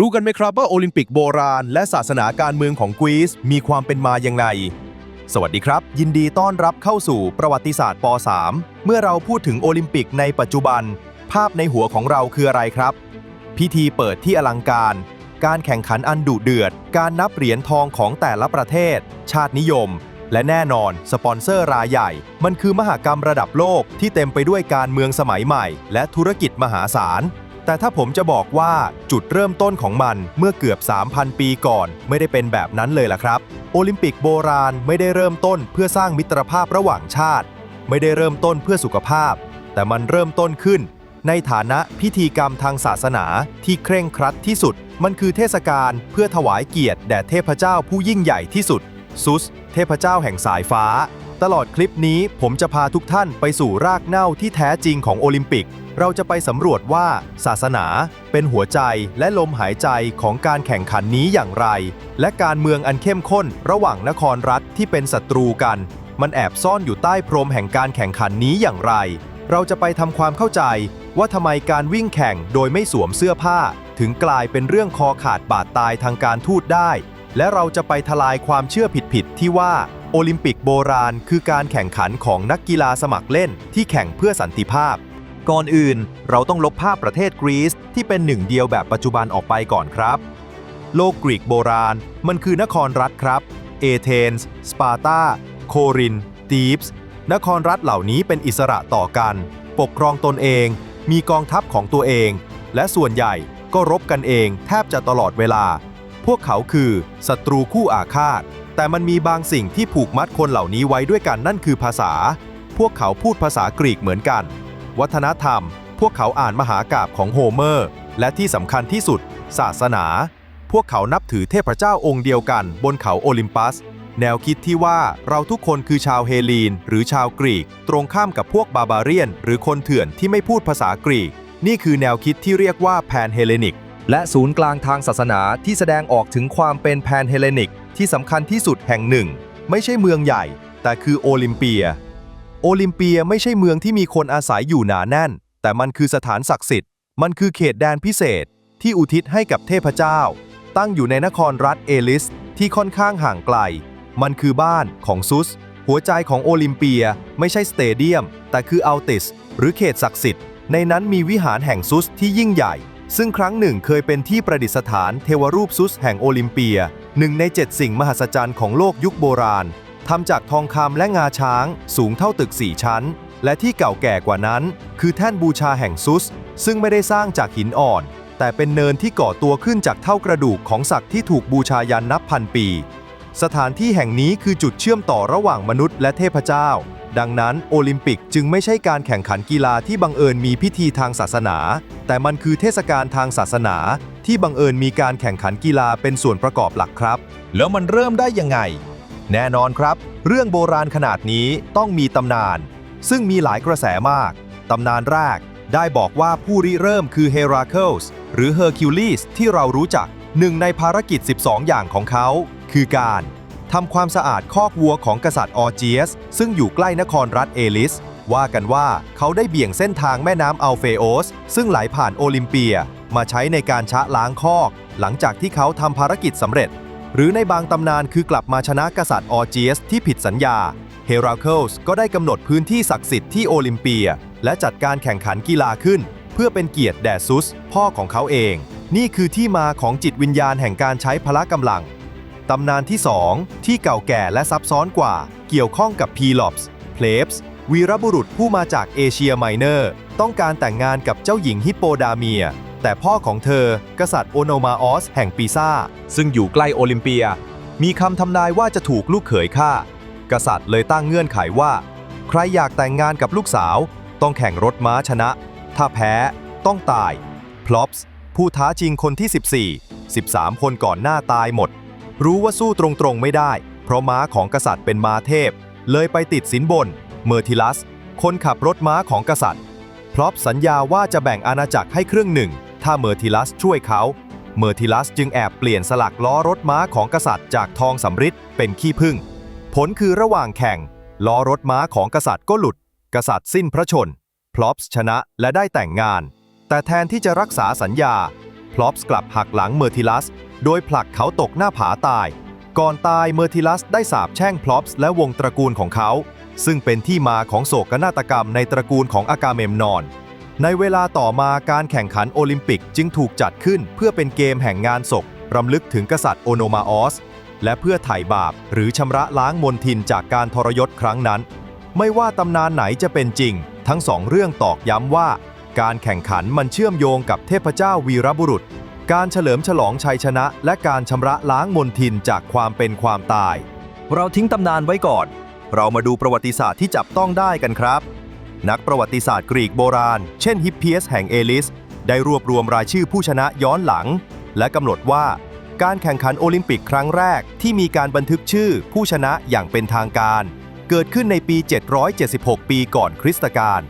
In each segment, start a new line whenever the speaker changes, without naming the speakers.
รู้กันไหมครับว่าโอลิมปิกโบราณ และศาสนาการเมืองของกรีซมีความเป็นมาอย่างไร สวัสดีครับ ยินดีต้อนรับเข้าสู่ประวัติศาสตร์ป .3 เมื่อเราพูดถึงโอลิมปิกในปัจจุบัน ภาพในหัวของเราคืออะไรครับ พิธีเปิดที่อลังการ การแข่งขันอันดุเดือด การนับเหรียญทองของแต่ละประเทศ ชาตินิยม และแน่นอน สปอนเซอร์รายใหญ่ มันคือมหากรรมระดับโลกที่เต็มไปด้วยการเมืองสมัยใหม่ และธุรกิจมหาศาล แต่ถ้าผมจะบอกว่าจุดเริ่มต้นของมันเมื่อเกือบ 3,000 ปีก่อน ไม่ได้เป็นแบบนั้นเลยล่ะครับ โอลิมปิกโบราณไม่ได้เริ่มต้นเพื่อสร้างมิตรภาพระหว่างชาติ ไม่ได้เริ่มต้นเพื่อสุขภาพ แต่มันเริ่มต้นขึ้น ในฐานะพิธีกรรมทางศาสนาที่เคร่งครัดที่สุด มันคือเทศกาลเพื่อถวายเกียรติแด่เทพเจ้าผู้ยิ่งใหญ่ที่สุดซุส เทพเจ้าแห่งสายฟ้า ตลอดคลิปนี้ผมจะพาทุกท่านไปสู่รากเหง้าที่แท้จริงของโอลิมปิก เราจะไปสำรวจว่าศาสนาเป็นหัวใจและลมหายใจของการแข่งขันนี้อย่างไร และการเมืองอันเข้มข้นระหว่างนครรัฐที่เป็นศัตรูกัน มันแอบซ่อนอยู่ใต้พรมแห่งการแข่งขันนี้อย่างไร เราจะไปทำความเข้าใจว่าทำไมการวิ่งแข่งโดยไม่สวมเสื้อผ้า ถึงกลายเป็นเรื่องคอขาดบาดตายทางการทูตได้ และเราจะไปทลายความเชื่อผิดๆที่ว่าโอลิมปิกโบราณคือการแข่งขันของนักกีฬาสมัครเล่นที่แข่งเพื่อสันติภาพ ก่อนอื่นเราต้องลบภาพประเทศกรีซที่เป็นหนึ่งเดียวแบบปัจจุบันออกไปก่อนครับ โลกกรีกโบราณมันคือนครรัฐครับ เอเธนส์ สปาร์ตา โครินทีฟส์ นครรัฐเหล่านี้เป็นอิสระต่อกัน ปกครองตนเอง มีกองทัพของตัวเอง และส่วนใหญ่ก็รบกันเองแทบจะตลอดเวลา พวกเขาคือศัตรูคู่อาฆาต แต่มันมีบางสิ่งที่ผูกมัดคนเหล่านี้ไว้ด้วยกันนั่นคือภาษา พวกเขาพูดภาษากรีกเหมือนกัน วัฒนธรรม พวกเขาอ่านมหากาบของโฮเมอร์ และที่สำคัญที่สุด ศาสนา พวกเขานับถือเทพเจ้าองค์เดียวกัน บนเขาโอลิมปัส แนวคิดที่ว่าเราทุกคนคือชาวเฮลีน หรือชาวกรีก ตรงข้ามกับพวกบาบาเรียน หรือคนเถื่อนที่ไม่พูดภาษากรีก นี่คือแนวคิดที่เรียกว่าแพนเฮเลนิกและศูนย์กลางทางศาสนาที่แสดงออกถึงความเป็นแพนเฮเลนิก ที่สำคัญที่สุดแห่งหนึ่ง ไม่ใช่เมืองใหญ่ แต่คือโอลิมเปีย โอลิมเปียไม่ใช่เมืองที่มีคนอาศัยอยู่หนาแน่น แต่มันคือสถานศักดิ์สิทธิ์ มันคือเขตแดนพิเศษ ที่อุทิศให้กับเทพเจ้า ตั้งอยู่ในนครรัฐเอลิส ที่ค่อนข้างห่างไกล มันคือบ้านของซุส หัวใจของโอลิมเปียไม่ใช่สเตเดียม แต่คืออัลติส หรือเขตศักดิ์สิทธิ์ ในนั้นมีวิหารแห่งซุสที่ยิ่งใหญ่ ซึ่งครั้งหนึ่งเคยเป็นที่ประดิษฐานเทวรูปซุสแห่งโอลิมเปีย หนึ่งในเจ็ดสิ่งมหัศจรรย์ของโลกยุคโบราณทำจากทองคำและงาช้าง สูงเท่าตึก4ชั้น และที่เก่าแก่กว่านั้น คือแท่นบูชาแห่งซุส ซึ่งไม่ได้สร้างจากหินอ่อน แต่เป็นเนินที่ก่อตัวขึ้นจากเท่ากระดูกของสัตว์ที่ถูกบูชายันนับพันปี สถานที่แห่งนี้คือจุดเชื่อมต่อระหว่างมนุษย์และเทพเจ้า ดังนั้นโอลิมปิกจึงไม่ใช่การแข่งขันกีฬาที่บังเอิญมีพิธีทางศาสนา แต่มันคือเทศกาลทางศาสนา ที่บังเอิญมีการแข่งขันกีฬาเป็นส่วนประกอบหลักครับ แล้วมันเริ่มได้ยังไง แน่นอนครับ เรื่องโบราณขนาดนี้ต้องมีตำนาน ซึ่งมีหลายกระแสมากตำนานแรกได้บอกว่าผู้ริเริ่มคือเฮราเคิลส์หรือเฮอร์คิวลิสที่เรารู้จักหนึ่งในภารกิจ 12 อย่างของเขา คือการ ทำความสะอาดคอกวัวของกษัตริย์ออร์เจียส ซึ่งอยู่ใกล้นครรัฐเอลิส ว่ากันว่าเขาได้เบี่ยงเส้นทางแม่น้ำอัลเฟโอส ซึ่งไหลผ่านโอลิมเปีย มาใช้ในการชะล้างคอก หลังจากที่เขาทำภารกิจสำเร็จ หรือในบางตำนานคือกลับมาชนะกษัตริย์ออร์เจียสที่ผิดสัญญาเฮราเคิลส์ก็ได้กำหนดพื้นที่ศักดิ์สิทธิ์ที่โอลิมเปีย และจัดการแข่งขันกีฬาขึ้น เพื่อเป็นเกียรติแด่ซุส พ่อของเขาเอง นี่คือที่มาของจิตวิญญาณแห่งการใช้พละกำลัง ตำนานที่ 2 ที่เก่าแก่และซับซ้อนกว่า เกี่ยวข้องกับพีลอปส์เพลฟส์วีรบุรุษผู้มาจากเอเชียไมเนอร์ ต้องการแต่งงานกับเจ้าหญิงฮิปโปดาเมีย แต่พ่อของเธอ กษัตริย์โอโนมาออส แห่งปีซ่า ซึ่งอยู่ใกล้โอลิมเปีย มีคำทำนายว่าจะถูกลูกเขยฆ่า กษัตริย์เลยตั้งเงื่อนไขว่า ใครอยากแต่งงานกับลูกสาว ต้องแข่งรถม้าชนะ ถ้าแพ้ต้องตายพลอปส์ผู้ท้าชิงคนที่ 14 13 คนก่อนหน้าตายหมด รู้ว่าสู้ตรงๆไม่ได้ เพราะม้าของกษัตริย์เป็นม้าเทพ เลยไปติดสินบน เมอร์ทิลัส คนขับรถม้าของกษัตริย์ พลอปสัญญาว่าจะแบ่งอาณาจักรให้ครึ่งหนึ่ง ถ้าเมอร์ทิลัสช่วยเขา เมอร์ทิลัสจึงแอบเปลี่ยนสลักล้อรถม้าของกษัตริย์จากทองสำริดเป็นขี้ผึ้ง ผลคือระหว่างแข่ง ล้อรถม้าของกษัตริย์ก็หลุด กษัตริย์สิ้นพระชน พลอปชนะและได้แต่งงาน แต่แทนที่จะรักษาสัญญา พลอปส์กลับหักหลังเมอร์ทิลัส โดยผลักเขาตกหน้าผาตาย ก่อนตายเมอร์ทิลัสได้สาบแช่งพลอปส์และวงตระกูลของเขา ซึ่งเป็นที่มาของโศกนาฏกรรมในตระกูลของอากาเมมนอน ในเวลาต่อมาการแข่งขันโอลิมปิกจึงถูกจัดขึ้นเพื่อเป็นเกมแห่งงานศพรำลึกถึงกษัตริย์โอโนมาออส และเพื่อไถ่บาปหรือชำระล้างมนทินจากการทรยศครั้งนั้น ไม่ว่าตำนานไหนจะเป็นจริง ทั้งสองเรื่องตอกย้ำว่า การแข่งขันมันเชื่อมโยงกับเทพเจ้าวีรบุรุษ การเฉลิมฉลองชัยชนะ และการชำระล้างมนทินจากความเป็นความตาย เราทิ้งตำนานไว้ก่อน เรามาดูประวัติศาสตร์ที่จับต้องได้กันครับ นักประวัติศาสตร์กรีกโบราณ เช่นฮิปเปียสแห่งเอลิส ได้รวบรวมรายชื่อผู้ชนะย้อนหลัง และกำหนดว่าการแข่งขันโอลิมปิกครั้งแรกที่มีการบันทึกชื่อผู้ชนะอย่างเป็นทางการ เกิดขึ้นในปี 776 ปีก่อนคริสตกาล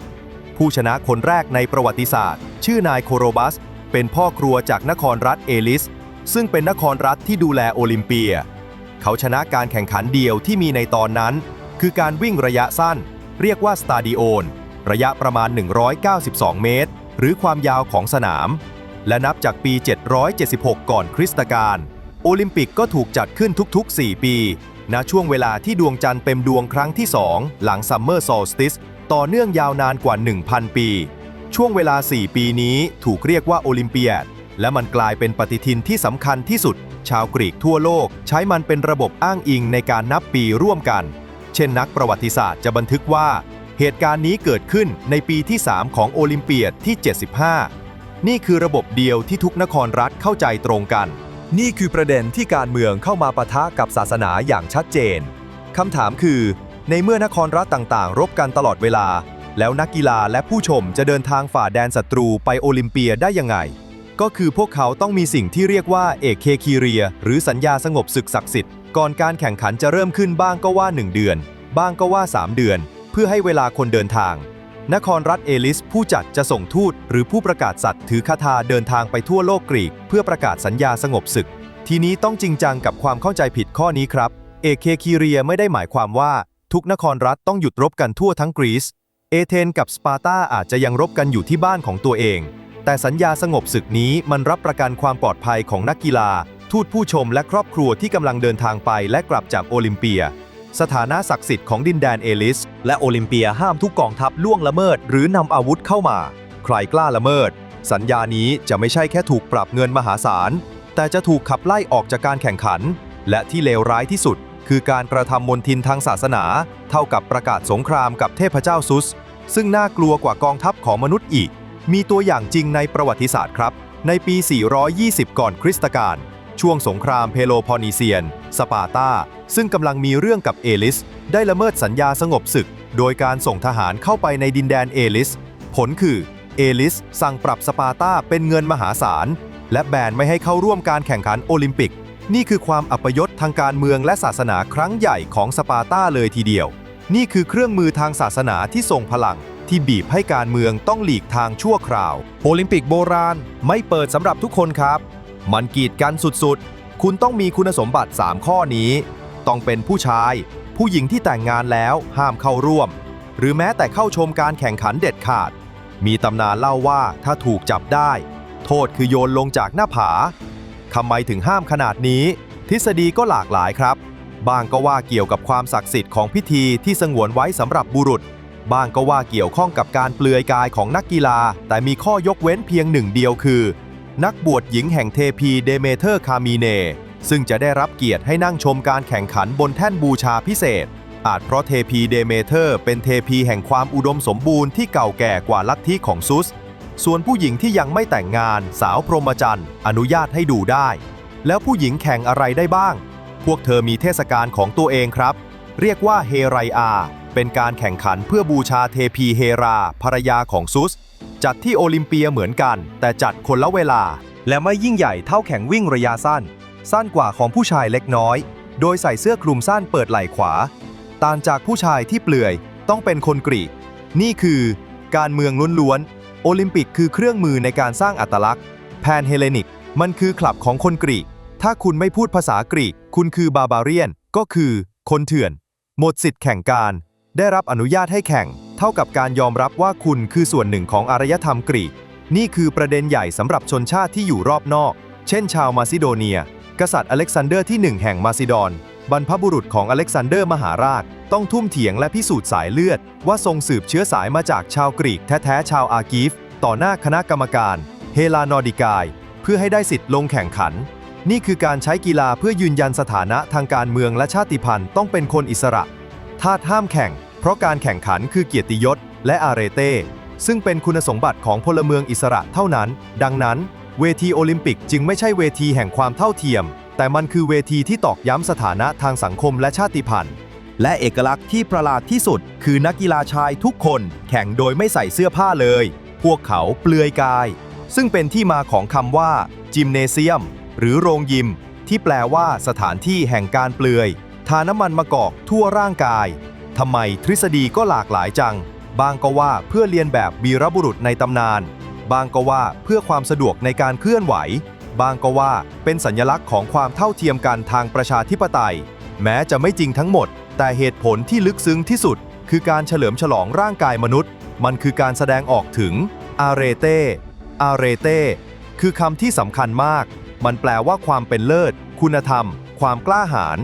ผู้ชนะคนแรกในประวัติศาสตร์ ชื่อนายโคโรบัส เป็นพ่อครัวจากนครรัฐเอลิส ซึ่งเป็นนครรัฐที่ดูแลโอลิมเปีย เขาชนะการแข่งขันเดียวที่มีในตอนนั้น คือการวิ่งระยะสั้น เรียกว่าสตาดิโอน ระยะประมาณ 192 เมตร หรือความยาวของสนาม และนับจากปี 776 ก่อนคริสตกาลโอลิมปิกก็ถูกจัดขึ้นทุกๆ 4 ปี ณ ช่วงเวลาที่ดวงจันทร์เต็มดวงครั้งที่ 2 หลังซัมเมอร์โซลสติส ต่อเนื่องยาวนานกว่า 1,000 ปี ช่วงเวลา 4 ปีนี้ถูกเรียกว่าโอลิมเปียด และมันกลายเป็นปฏิทินที่สำคัญที่สุด ชาวกรีกทั่วโลกใช้มันเป็นระบบอ้างอิงในการนับปีร่วมกัน เช่นนักประวัติศาสตร์จะบันทึกว่า เหตุการณ์นี้เกิดขึ้นในปีที่ 3 ของโอลิมเปียดที่ 75 นี่คือระบบเดียวที่ทุกนครรัฐเข้าใจตรงกัน นี่คือประเด็นที่การเมืองเข้ามาปะทะกับศาสนาอย่างชัดเจนคำถามคือ ในเมื่อนครรัฐต่างๆ รบกันตลอดเวลา แล้วนักกีฬาและผู้ชมจะเดินทางฝ่าแดนศัตรูไปโอลิมเปียได้ยังไง ก็คือพวกเขาต้องมีสิ่งที่เรียกว่าเอกเคคีเรีย หรือสัญญาสงบศึกศักดิ์สิทธิ์ก่อนการแข่งขันจะเริ่มขึ้นบ้างก็ว่า 1 เดือน บ้างก็ว่า 3 เดือน เพื่อให้เวลาคนเดินทาง นครรัฐเอลิส ผู้จัดจะส่งทูตหรือผู้ประกาศสัตว์ถือคาถาเดินทางไปทั่วโลกกรีก เพื่อประกาศสัญญาสงบศึก ทีนี้ต้องจริงจังกับความเข้าใจผิดข้อนี้ครับเอกเคคีเรียไม่ได้หมายความว่า ทุกนครรัฐต้องหยุดรบกันทั่วทั้งกรีซ เอเธนกับสปาร์ตาอาจจะยังรบกันอยู่ที่บ้านของตัวเอง แต่สัญญาสงบศึกนี้มันรับประกันความปลอดภัยของนักกีฬา ทูตผู้ชมและครอบครัวที่กำลังเดินทางไปและกลับจากโอลิมเปีย สถานะศักดิ์สิทธิ์ของดินแดนเอลิส และโอลิมเปียห้ามทุกกองทัพล่วงละเมิด หรือนำอาวุธเข้ามา ใครกล้าละเมิด สัญญานี้จะไม่ใช่แค่ถูกปรับเงินมหาศาลแต่จะถูกขับไล่ออกจากการแข่งขัน และที่เลวร้ายที่สุด คือการกระทำมนทินทางศาสนา เท่ากับประกาศสงครามกับเทพเจ้าซุส ซึ่งน่ากลัวกว่ากองทัพของมนุษย์อีก มีตัวอย่างจริงในประวัติศาสตร์ครับ ในปี 420 ก่อนคริสตกาลช่วงสงครามเพโลพอนีเซียน สปาร์ตา ซึ่งกำลังมีเรื่องกับเอลิส ได้ละเมิดสัญญาสงบศึก โดยการส่งทหารเข้าไปในดินแดนเอลิส ผลคือเอลิสสั่งปรับสปาร์ตาเป็นเงินมหาศาล และแบนไม่ให้เข้าร่วมการแข่งขันโอลิมปิก นี่คือความอัปยศ ทางการเมืองและศาสนาครั้งใหญ่ของสปาร์ตาเลยทีเดียว นี่คือเครื่องมือทางศาสนาที่ทรงพลัง ที่บีบให้การเมืองต้องหลีกทางชั่วคราว โอลิมปิกโบราณไม่เปิดสำหรับทุกคนครับ มันกีดกันสุดๆ คุณต้องมีคุณสมบัติ 3 ข้อนี้ ต้องเป็นผู้ชาย ผู้หญิงที่แต่งงานแล้วห้ามเข้าร่วม หรือแม้แต่เข้าชมการแข่งขันเด็ดขาด มีตำนานเล่าว่าถ้าถูกจับได้ โทษคือโยนลงจากหน้าผาทำไมถึงห้ามขนาดนี้ ทฤษฎีก็หลากหลายครับ บางก็ว่าเกี่ยวกับความศักดิ์สิทธิ์ของพิธีที่สงวนไว้สำหรับบุรุษ บางก็ว่าเกี่ยวข้องกับการเปลือยกายของนักกีฬา แต่มีข้อยกเว้นเพียงหนึ่งเดียวคือ นักบวชหญิงแห่งเทพีเดเมเทอร์คามีเน ซึ่งจะได้รับเกียรติให้นั่งชมการแข่งขันบนแท่นบูชาพิเศษ อาจเพราะเทพีเดเมเทอร์ เป็นเทพีแห่งความอุดมสมบูรณ์ที่เก่าแก่กว่าลัทธิของซุส ส่วนผู้หญิงที่ยังไม่แต่งงานสาวพรหมจรรย์อนุญาตให้ดูได้ แล้วผู้หญิงแข่งอะไรได้บ้าง พวกเธอมีเทศกาลของตัวเองครับ เรียกว่าเฮไรอา เป็นการแข่งขันเพื่อบูชาเทพีเฮรา ภรรยาของซุส จัดที่โอลิมเปียเหมือนกัน แต่จัดคนละเวลา และไม่ยิ่งใหญ่เท่าแข่งวิ่งระยะสั้น สั้นกว่าของผู้ชายเล็กน้อย โดยใส่เสื้อคลุมสั้นเปิดไหล่ขวา ต่างจากผู้ชายที่เปลือยต้องเป็นคนกรีก นี่คือการเมืองล้วนๆ โอลิมปิกคือเครื่องมือในการสร้างอัตลักษณ์ แพนเฮเลนิก มันคือคลับของคนกรีก ถ้าคุณไม่พูดภาษากรีก คุณคือบาบาเรียน ก็คือ คนเถื่อน หมดสิทธิ์แข่งการ ได้รับอนุญาตให้แข่ง เท่ากับการยอมรับว่าคุณคือส่วนหนึ่งของอารยธรรมกรีก นี่คือประเด็นใหญ่สำหรับชนชาติที่อยู่รอบนอก เช่น ชาวมาซิโดเนีย กษัตริย์อเล็กซานเดอร์ที่หนึ่งแห่งมาซิดอน บรรพบุรุษของอเล็กซานเดอร์มหาราช ต้องทุ่มเถียงและพิสูจน์สายเลือด ว่าทรงสืบเชื้อสายมาจากชาวกรีกแท้ๆชาวอากีฟ ต่อหน้าคณะกรรมการ เฮลานอดิกาย เพื่อให้ได้สิทธิ์ลงแข่งขัน นี่คือการใช้กีฬาเพื่อยืนยันสถานะทางการเมืองและชาติพันธุ์ต้องเป็นคนอิสระทาสห้ามแข่ง เพราะการแข่งขันคือเกียรติยศ และอาเรเต้ ซึ่งเป็นคุณสมบัติของพลเมืองอิสระเท่านั้น ดังนั้น เวทีโอลิมปิกจึงไม่ใช่เวทีแห่งความเท่าเทียม แต่มันคือเวทีที่ตอกย้ำสถานะทางสังคมและชาติพันธุ์ และเอกลักษณ์ที่ประหลาดที่สุด คือนักกีฬาชายทุกคน แข่งโดยไม่ใส่เสื้อผ้าเลย พวกเขาเปลือยกาย ซึ่งเป็นที่มาของคำว่าจิมเนเซียม หรือโรงยิม ที่แปลว่าสถานที่แห่งการเปลือย ทาน้ำมันมะกอกทั่วร่างกายทำไมทฤษฎีก็หลากหลายจัง บางก็ว่าเพื่อเรียนแบบวีรบุรุษในตำนาน บางก็ว่าเพื่อความสะดวกในการเคลื่อนไหว บางก็ว่าเป็นสัญลักษณ์ของความเท่าเทียมกันทางประชาธิปไตย แม้จะไม่จริงทั้งหมด แต่เหตุผลที่ลึกซึ้งที่สุด คือการเฉลิมฉลองร่างกายมนุษย์ มันคือการแสดงออกถึงอาเรเตอาเรเตคือคำที่สำคัญมาก มันแปลว่าความเป็นเลิศ คุณธรรม ความกล้าหาญ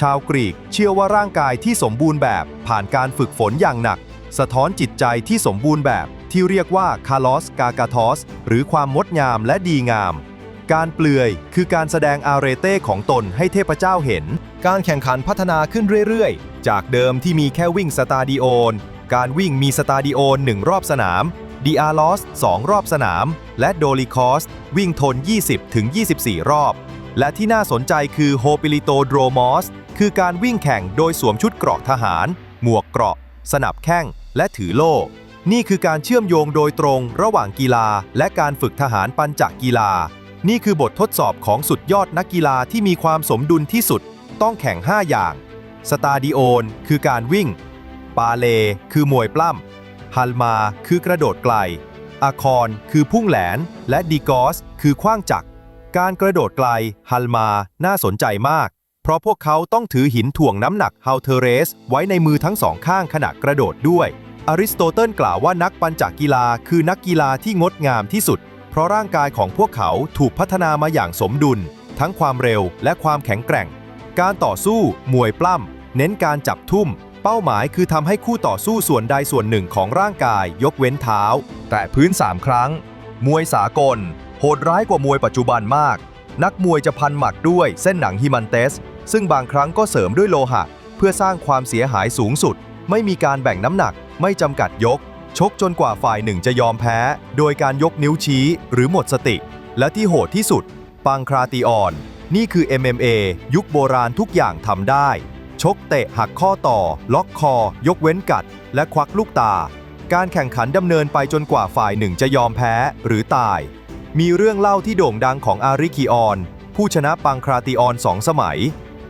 ชาวกรีกเชื่อว่าร่างกายที่สมบูรณ์แบบผ่านการฝึกฝนอย่างหนัก สะท้อนจิตใจที่สมบูรณ์แบบที่เรียกว่าคาลอสกากาทอส หรือความงดงามและดีงาม การเปลือยคือการแสดงอาเรเต้ของตนให้เทพเจ้าเห็น การแข่งขันพัฒนาขึ้นเรื่อยๆ จากเดิมที่มีแค่วิ่งสตาดิโอน การวิ่งมีสตาดิโอน1รอบสนาม ดีอาร์ลอส 2 รอบสนาม และโดลิคอส วิ่งทน 20-24 รอบ และที่น่าสนใจคือโฮปิลิโตโดรมอส คือการวิ่งแข่งโดยสวมชุดเกราะทหาร หมวกเกราะ สนับแข้ง และถือโล่ นี่คือการเชื่อมโยงโดยตรงระหว่างกีฬา และการฝึกทหารปัญจกีฬา นี่คือบททดสอบของสุดยอดนักกีฬาที่มีความสมดุลที่สุด ต้องแข่ง 5 อย่าง สตาดิโอน คือการวิ่ง ปาเล คือมวยปล้ำ ฮัลมาคือกระโดดไกล อาคอนคือพุ่งแหลน และดีกอส คือคว้างจักร การกระโดดไกล ฮัลมาน่าสนใจมาก เพราะพวกเขาต้องถือหินถ่วงน้ำหนักเฮาเทเรส ไว้ในมือทั้งสองข้างขณะกระโดดด้วย อริสโตเติลกล่าวว่านักปัญจกีฬาคือนักกีฬาที่งดงามที่สุด เพราะร่างกายของพวกเขาถูกพัฒนามาอย่างสมดุล ทั้งความเร็วและความแข็งแกร่ง การต่อสู้ มวยปล้ำเน้นการจับทุ่ม เป้าหมายคือทำให้คู่ต่อสู้ส่วนใดส่วนหนึ่งของร่างกาย ยกเว้นเท้า แต่พื้น 3 ครั้ง มวยสากล โหดร้ายกว่ามวยปัจจุบันมาก นักมวยจะพันหมัดด้วยเส้นหนังฮิมันเตส ซึ่งบางครั้งก็เสริมด้วยโลหะ เพื่อสร้างความเสียหายสูงสุด ไม่มีการแบ่งน้ำหนัก ไม่จำกัดยก ชกจนกว่าฝ่ายหนึ่งจะยอมแพ้ โดยการยกนิ้วชี้หรือหมดสติ และที่โหดที่สุด ปังคราติออน นี่คือ MMA ยุคโบราณทุกอย่างทำได้ ชกเตะหักข้อต่อ ล็อกคอ ยกเว้นกัด และควักลูกตา การแข่งขันดำเนินไปจนกว่าฝ่ายหนึ่งจะยอมแพ้หรือตาย มีเรื่องเล่าที่โด่งดังของอาริคิออน ผู้ชนะปังคราติออนสองสมัย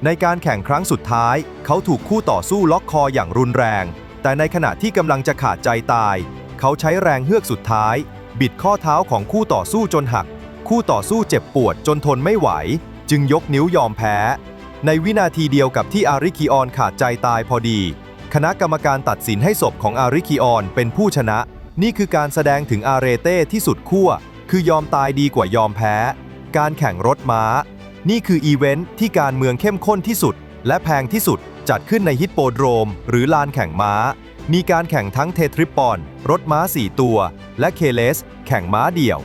ในการแข่งครั้งสุดท้าย เขาถูกคู่ต่อสู้ล็อกคออย่างรุนแรง แต่ในขณะที่กำลังจะขาดใจตาย เขาใช้แรงเฮือกสุดท้าย บิดข้อเท้าของคู่ต่อสู้จนหัก คู่ต่อสู้เจ็บปวดจนทนไม่ไหว จึงยกนิ้วยอมแพ้ ในวินาทีเดียวกับที่อาริคิออนขาดใจตายพอดี คณะกรรมการตัดสินให้ศพของอาริคิออนเป็นผู้ชนะ นี่คือการแสดงถึงอาเรเต้ที่สุดขั้ว คือยอมตายดีกว่ายอมแพ้ การแข่งรถม้า นี่คืออีเวนท์ที่การเมืองเข้มข้นที่สุด และแพงที่สุดจัดขึ้นในฮิปโปโดรม หรือลานแข่งม้า มีการแข่งทั้งเททริปปอน รถม้า 4 ตัว และเคเลส แข่งม้าเดี่ยว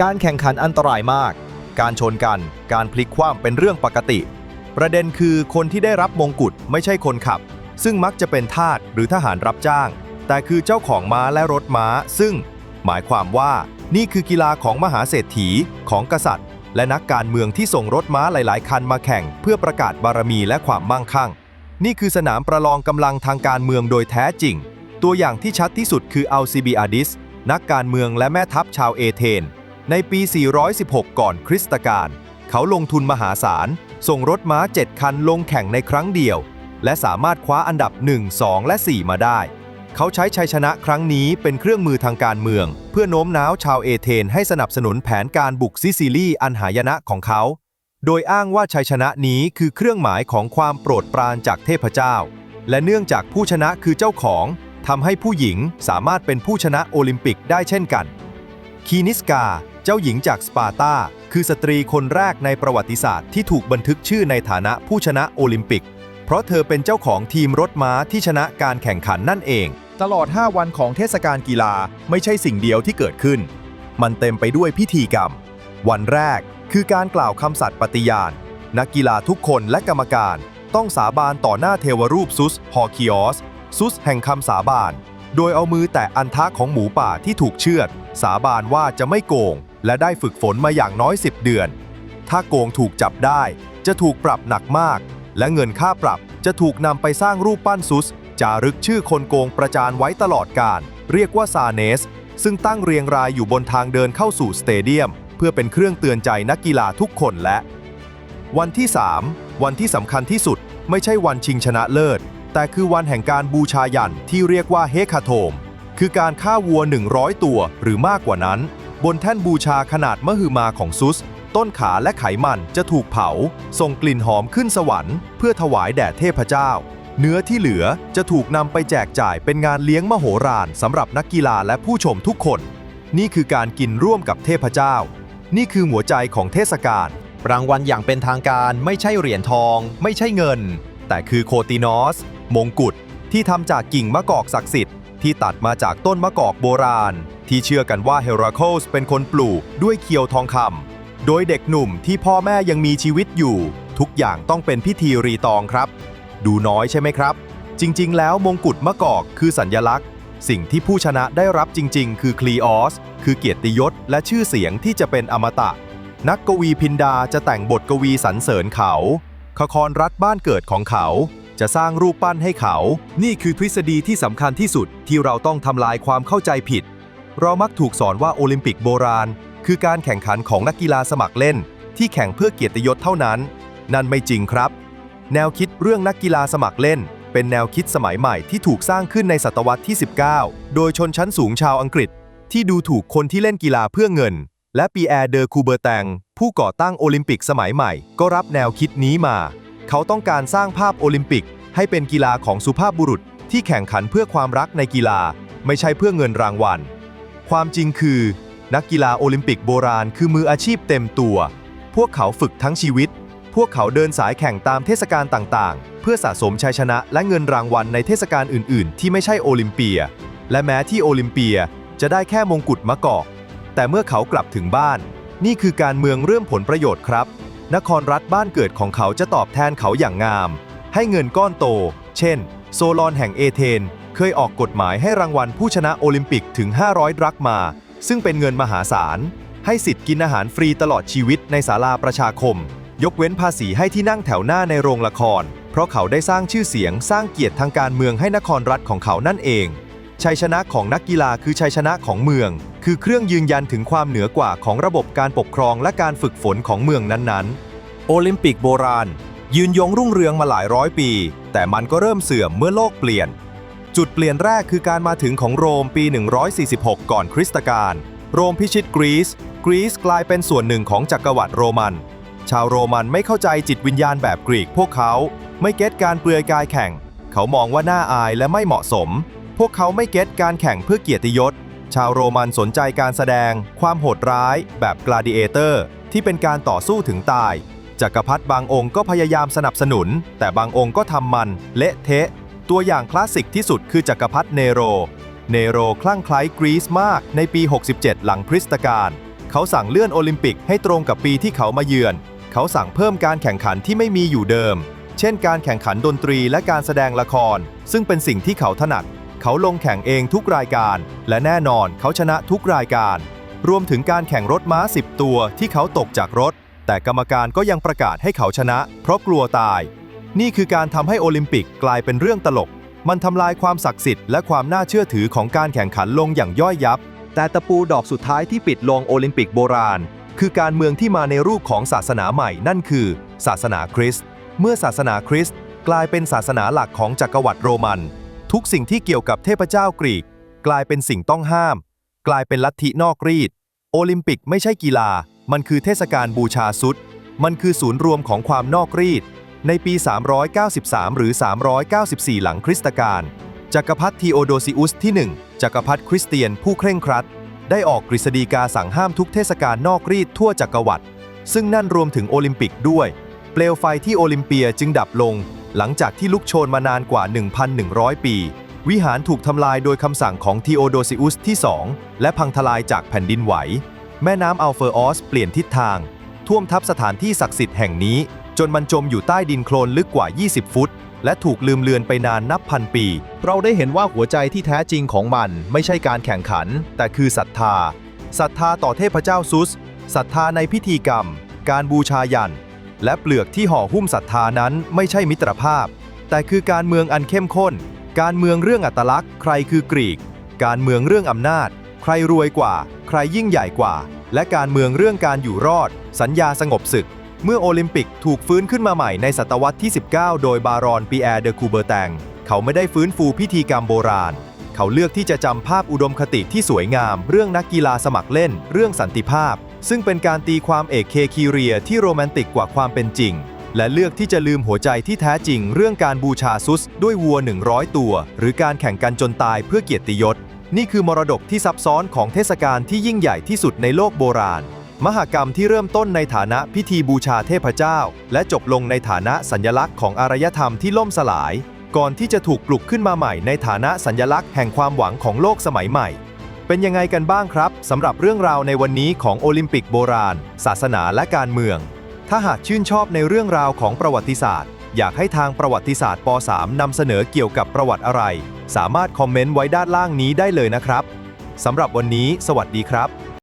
การแข่งขันอันตรายมาก การชนกัน การพลิกคว่ำเป็นเรื่องปกติ ประเด็นคือคนที่ได้รับมงกุฎไม่ใช่คนขับ ซึ่งมักจะเป็นทาสหรือทหารรับจ้าง แต่คือเจ้าของม้าและรถม้า ซึ่ง หมายความว่านี่คือกีฬาของมหาเศรษฐี ของกษัตริย์ และนักการเมืองที่ส่งรถม้าหลาย ๆ คันมาแข่ง เพื่อประกาศบารมีและความมั่งคั่ง นี่คือสนามประลองกำลังทางการเมืองโดยแท้จริง ตัวอย่างที่ชัดที่สุดคืออัลซิบิอาดิสนักการเมืองและแม่ทัพชาวเอเธนในปี 416 ก่อนคริสตกาล เขาลงทุนมหาศาล ส่งรถม้า 7 คันลงแข่งในครั้งเดียว และสามารถคว้าอันดับ 1 2 และ 4 มาได้ เขาใช้ชัยชนะครั้งนี้เป็นเครื่องมือทางการเมือง เพื่อโน้มน้าวชาวเอเธนให้สนับสนุนแผนการบุกซิซิลีอันหายนะของเขา โดยอ้างว่าชัยชนะนี้คือเครื่องหมายของความโปรดปรานจากเทพเจ้า และเนื่องจากผู้ชนะคือเจ้าของทำให้ผู้หญิงสามารถเป็นผู้ชนะโอลิมปิกได้เช่นกัน คีนิสกา เจ้าหญิงจากสปาร์ตา คือสตรีคนแรกในประวัติศาสตร์ที่ถูกบันทึกชื่อในฐานะผู้ชนะโอลิมปิก เพราะเธอเป็นเจ้าของทีมรถม้าที่ชนะการแข่งขันนั่นเอง ตลอด 5 วันของเทศกาลกีฬาไม่ใช่สิ่งเดียวที่เกิดขึ้น มันเต็มไปด้วยพิธีกรรม วันแรกคือการกล่าวคำสัตย์ปฏิญาณ นักกีฬาทุกคนและกรรมการ ต้องสาบานต่อหน้าเทวรูปซุสฮอคิออสซุสแห่งคำสาบาน โดยเอามือแตะอันทะของหมูป่าที่ถูกเชือด สาบานว่าจะไม่โกง และได้ฝึกฝนมาอย่างน้อย 10 เดือน ถ้าโกงถูกจับได้ จะถูกปรับหนักมาก และเงินค่าปรับจะถูกนำไปสร้างรูปปั้นซุส จารึกชื่อคนโกงประจานไว้ตลอดการ เรียกว่าซาเนส ซึ่งตั้งเรียงรายอยู่บนทางเดินเข้าสู่สเตเดียม เพื่อเป็นเครื่องเตือนใจนักกีฬาทุกคนและ วันที่ 3 วันที่สำคัญที่สุด ไม่ใช่วันชิงชนะเลิศ แต่คือวันแห่งการบูชายันที่เรียกว่าเฮคาโทม คือการฆ่าวัว 100 ตัวหรือมากกว่านั้น บนแท่นบูชาขนาดมหึมาของซุส ต้นขาและไขมันจะถูกเผา ส่งกลิ่นหอมขึ้นสวรรค์ เพื่อถวายแด่เทพเจ้า เนื้อที่เหลือจะถูกนำไปแจกจ่ายเป็นงานเลี้ยงมโหฬารสำหรับนักกีฬาและผู้ชมทุกคน นี่คือการกินร่วมกับเทพเจ้า นี่คือหัวใจของเทศกาลรางวัลอย่างเป็นทางการไม่ใช่เหรียญทอง ไม่ใช่เงิน แต่คือโคตินอส มงกุฎที่ทำจากกิ่งมะกอกศักดิ์สิทธิ์ ที่ตัดมาจากต้นมะกอกโบราณ ที่เชื่อกันว่าเฮราโคลสเป็นคนปลูกด้วยเคียวทองคำโดยเด็กหนุ่มที่พ่อแม่ยังมีชีวิตอยู่ ทุกอย่างต้องเป็นพิธีรีตองครับ ดูน้อยใช่ไหมครับ จริงๆ แล้วมงกุฎมะกอกคือสัญญลักษณ์ สิ่งที่ผู้ชนะได้รับจริง ๆ คือคลีออส คือเกียรติยศและชื่อเสียงที่จะเป็นอมตะ นักกวีพินดาจะแต่งบทกวีสรรเสริญเขาคครรัฐบ้านเกิดของเขา จะสร้างรูปปั้นให้เขา นี่คือทฤษฎีที่สำคัญที่สุดที่เราต้องทำลายความเข้าใจผิด เรามักถูกสอนว่าโอลิมปิกโบราณ คือการแข่งขันของนักกีฬาสมัครเล่น ที่แข่งเพื่อเกียรติยศเท่านั้น นั่นไม่จริงครับ แนวคิดเรื่องนักกีฬาสมัครเล่น เป็นแนวคิดสมัยใหม่ที่ถูกสร้างขึ้นในศตวรรษที่ 19 โดยชนชั้นสูงชาวอังกฤษ ที่ดูถูกคนที่เล่นกีฬาเพื่อเงิน และปีแอร์เดอร์คูเบอร์แตงผู้ก่อตั้งโอลิมปิกสมัยใหม่ ก็รับแนวคิดนี้มา เขาต้องการสร้างภาพโอลิมปิก ให้เป็นกีฬาของสุภาพบุรุษที่แข่งขันเพื่อความรักในกีฬา ไม่ใช่เพื่อเงินรางวัล ความจริงคือ นักกีฬาโอลิมปิกโบราณคือมืออาชีพเต็มตัว พวกเขาฝึกทั้งชีวิต พวกเขาเดินสายแข่งตามเทศกาลต่างๆ เพื่อสะสมชัยชนะและเงินรางวัลในเทศกาลอื่น ๆ ที่ไม่ใช่โอลิมเปีย และแม้ที่โอลิมเปียจะได้แค่มงกุฎมะกอก แต่เมื่อเขากลับถึงบ้าน นี่คือการเมืองเรื่องผลประโยชน์ครับ นครรัฐบ้านเกิดของเขาจะตอบแทนเขาอย่างงาม ให้เงินก้อนโต เช่น โซลอนแห่งเอเธน เคยออกกฎหมายให้รางวัลผู้ชนะโอลิมปิกถึง 500 ดรักมา ซึ่งเป็นเงินมหาศาล ให้สิทธิ์กินอาหารฟรีตลอดชีวิตในศาลาประชาคม ยกเว้นภาษีให้ที่นั่งแถวหน้าในโรงละคร เพราะเขาได้สร้างชื่อเสียงสร้างเกียรติทางการเมืองให้นครรัฐของเขานั่นเอง ชัยชนะของนักกีฬาคือชัยชนะของเมือง คือเครื่องยืนยันถึงความเหนือกว่าของระบบการปกครองและการฝึกฝนของเมืองนั้นๆ โอลิมปิกโบราณ ยืนยงรุ่งเรืองมาหลายร้อยปี แต่มันก็เริ่มเสื่อมเมื่อโลกเปลี่ยน จุดเปลี่ยนแรกคือการมาถึงของโรมปี 146 ก่อนคริสตกาลโรมพิชิตกรีซ กรีซกลายเป็นส่วนหนึ่งของจักรวรรดิโรมัน ชาวโรมันไม่เข้าใจจิตวิญญาณแบบกรีก พวกเขาไม่เก็ตการเปลือยกายแข่ง เขามองว่าน่าอายและไม่เหมาะสม พวกเขาไม่เก็ตการแข่งเพื่อเกียรติยศ ชาวโรมันสนใจการแสดงความโหดร้ายแบบกลาดิเอเตอร์ที่เป็นการต่อสู้ถึงตาย จักรพรรดิบางองค์ก็พยายามสนับสนุน แต่บางองค์ก็ทำมันเละเทะ ตัวอย่างคลาสสิกที่สุดคือจักรพรรดิเนโร เนโรคลั่งไคล้กรีซมากในปี 67 หลังคริสตกาลเขาสั่งเลื่อนโอลิมปิกให้ตรงกับปีที่เขามาเยือน เขาสั่งเพิ่มการแข่งขันที่ไม่มีอยู่เดิม เช่น การแข่งขันดนตรีและการแสดงละคร ซึ่งเป็นสิ่งที่เขาถนัด เขาลงแข่งเองทุกรายการ และแน่นอนเขาชนะทุกรายการ รวมถึงการแข่งรถม้า 10 ตัวที่เขาตกจากรถ แต่กรรมการก็ยังประกาศให้เขาชนะ เพราะกลัวตาย นี่คือการทำให้โอลิมปิกกลายเป็นเรื่องตลก มันทำลายความศักดิ์สิทธิ์และความน่าเชื่อถือของการแข่งขันลงอย่างย่อยยับ แต่ตะปูดอกสุดท้ายที่ปิดลงโอลิมปิกโบราณ คือการเมืองที่มาในรูปของศาสนาใหม่นั่นคือ ศาสนาคริสต์เมื่อศาสนาคริสต์กลายเป็นศาสนาหลักของจักรวรรดิโรมัน ทุกสิ่งที่เกี่ยวกับเทพเจ้ากรีก กลายเป็นสิ่งต้องห้าม กลายเป็นลัทธินอกรีด โอลิมปิกไม่ใช่กีฬา มันคือเทศกาลบูชาซุด มันคือศูนย์รวมของความนอกรีด ในปี 393 หรือ 394 หลังคริสตกาลจักรพรรดิทีโอโดซิอุสที่ 1 จักรพรรดิคริสเตียนผู้เคร่งครัด ได้ออกกฤษฎีกาสั่งห้ามทุกเทศกาลนอกรีดทั่วจักรวรรดิซึ่งนั่นรวมถึงโอลิมปิกด้วย เปลวไฟที่โอลิมเปียจึงดับลง หลังจากที่ลุกโชนมานานกว่า 1,100 ปี วิหารถูกทำลายโดยคำสั่งของทีโอโดซิอุสที่ 2 และพังทลายจากแผ่นดินไหว แม่น้ำอัลเฟอร์ออสเปลี่ยนทิศทาง ท่วมทับสถานที่ศักดิ์สิทธิ์แห่งนี้ จนมันจมอยู่ใต้ดินโคลนลึกกว่า 20 ฟุต และถูกลืมเลือนไปนานนับพันปี เราได้เห็นว่าหัวใจที่แท้จริงของมันไม่ใช่การแข่งขัน แต่คือศรัทธาศรัทธาต่อเทพเจ้าซุสศรัทธาในพิธีกรรม การบูชายัน และเปลือกที่ห่อหุ้มศรัทธานั้นไม่ใช่มิตรภาพ แต่คือการเมืองอันเข้มข้น การเมืองเรื่องอัตลักษณ์ ใครคือกรีก การเมืองเรื่องอำนาจ ใครรวยกว่า ใครยิ่งใหญ่กว่า และการเมืองเรื่องการอยู่รอด สัญญาสงบศึก เมื่อโอลิมปิกถูกฟื้นขึ้นมาใหม่ในศตวรรษที่ 19 โดยบารอนปีแอร์เดอคูเบอร์แตงเขาไม่ได้ฟื้นฟูพิธีกรรมโบราณ เขาเลือกที่จะจำภาพอุดมคติที่สวยงาม เรื่องนักกีฬาสมัครเล่น เรื่องสันติภาพ ซึ่งเป็นการตีความเอกเคคีเรียที่โรแมนติกกว่าความเป็นจริง และเลือกที่จะลืมหัวใจที่แท้จริง เรื่องการบูชาซุส ด้วยวัว 100 ตัว หรือการแข่งกันจนตายเพื่อเกียรติยศ นี่คือมรดกที่ซับซ้อนของเทศกาลที่ยิ่งใหญ่ที่สุดในโลกโบราณ มหกรรมที่เริ่มต้นในฐานะพิธีบูชาเทพเจ้า และจบลงในฐานะสัญลักษณ์ของอารยธรรมที่ล่มสลาย ก่อนที่จะถูกปลุกขึ้นมาใหม่ในฐานะสัญลักษณ์แห่งความหวังของโลกสมัยใหม่ เป็นยังไงกันบ้างครับสำหรับเรื่องราวในวันนี้ของโอลิมปิกโบราณ ศาสนาและการเมือง ถ้าหากชื่นชอบในเรื่องราวของประวัติศาสตร์ อยากให้ทางประวัติศาสตร์ป .3 นำเสนอเกี่ยวกับประวัติอะไร สามารถคอมเมนต์ไว้ด้านล่างนี้ได้เลยนะครับสำหรับวันนี้ สวัสดีครับ